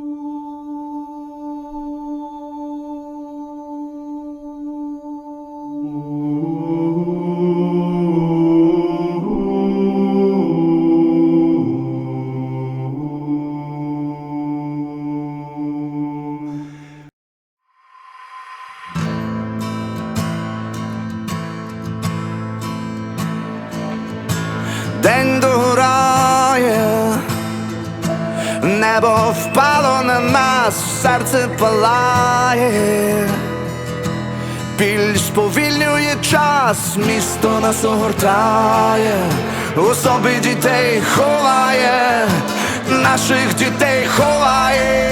Ooh. Небо впало на нас, серце палає, біль сповільнює час, місто нас огортає, у собі дітей ховає, наших дітей ховає,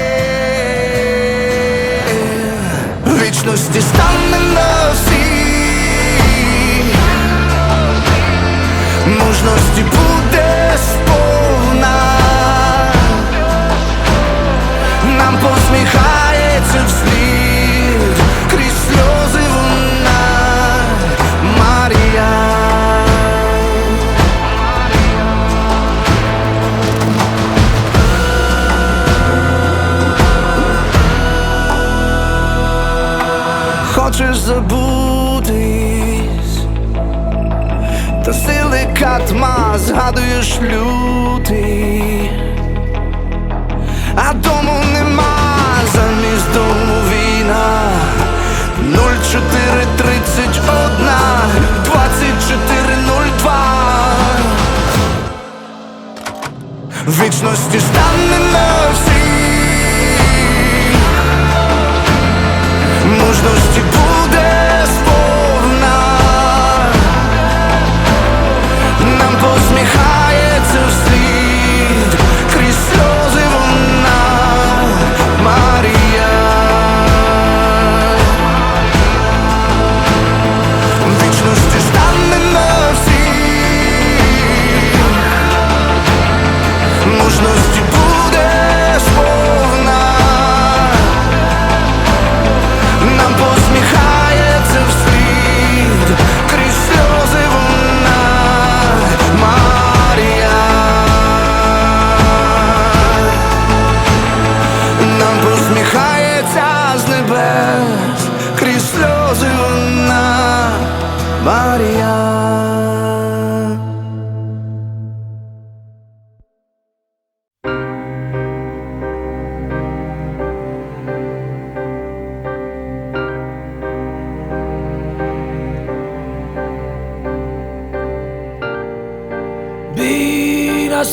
вічності стане на всі. Мужності буде Хочеш забутись. Та сили катма згадуєш лютий, а дому нема замість дому війна. 0431 2402 Вічності стане на всі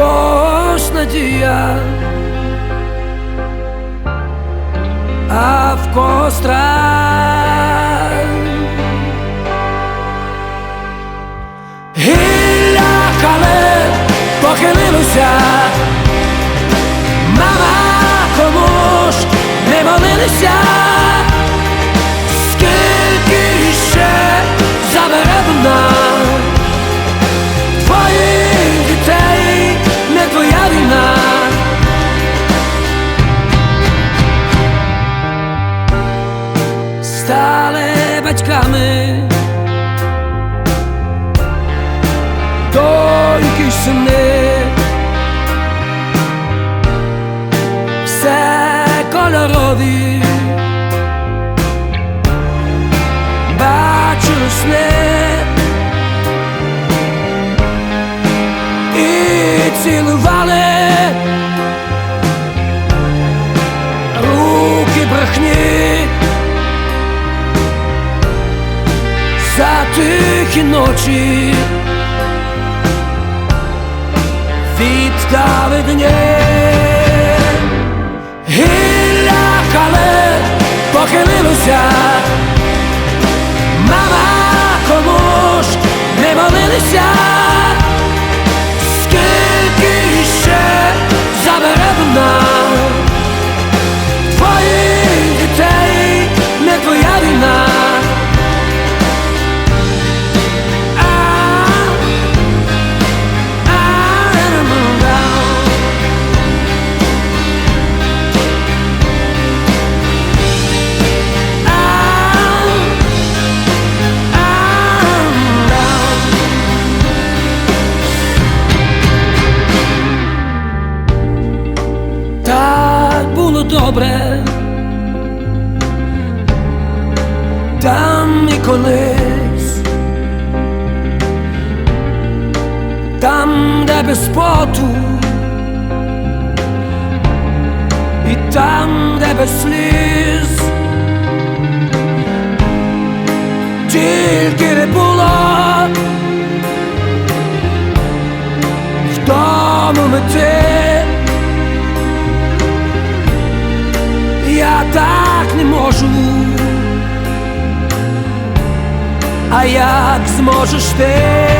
когось надія, а в когось страх. Гілля кале похилилося, мама кому ж не молилися. Скільки ще забере вона Твоїх тихі відстави дні гілля кале похилилося Мама, ж не молилися, і там, де без сліз, тільки не було в тому мети. Я так не можу. А як зможеш ти?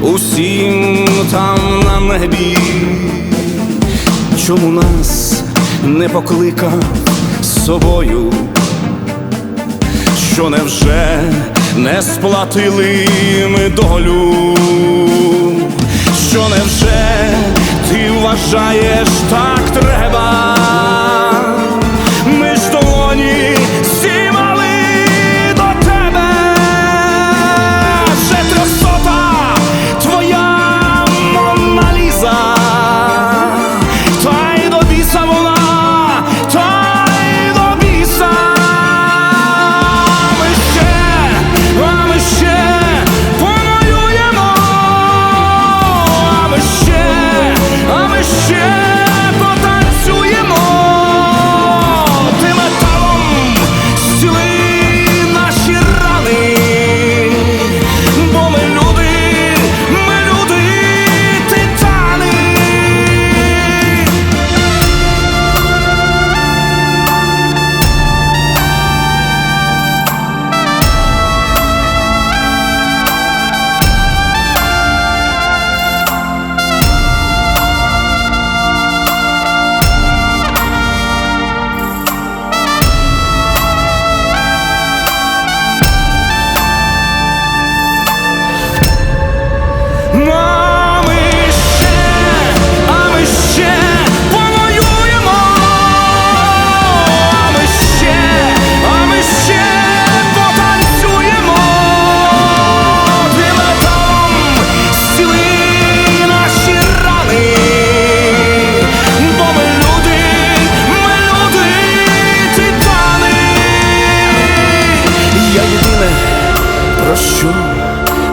усім там на небі, чому нас не покликав з собою, що невже не сплатили ми долю, що невже ти вважаєш так треба?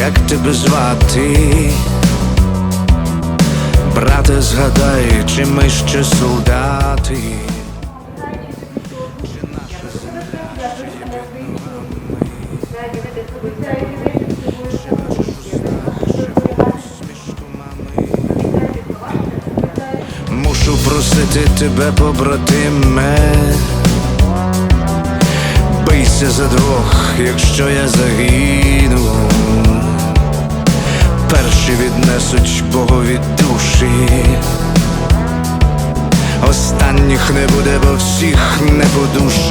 Як тебе звати? Брате, згадай, чи ми ще солдати? Мушу просити тебе, побратиме Бийся за двох, якщо я загину Перші віднесуть Богові душі. Останніх не буде, бо всіх не подушать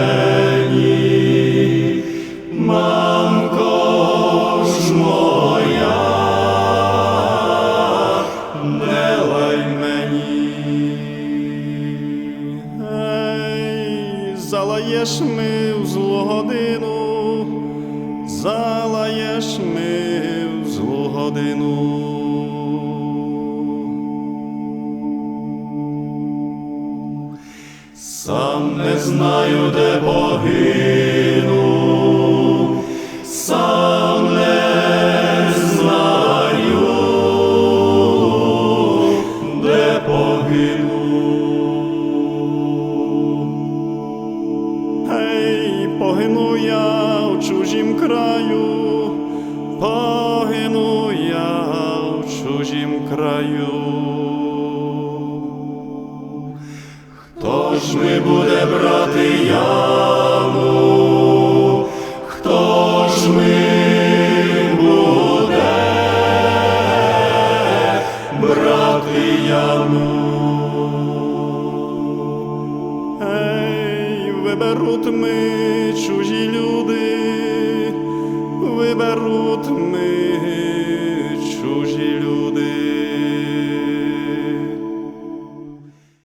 залаєш ми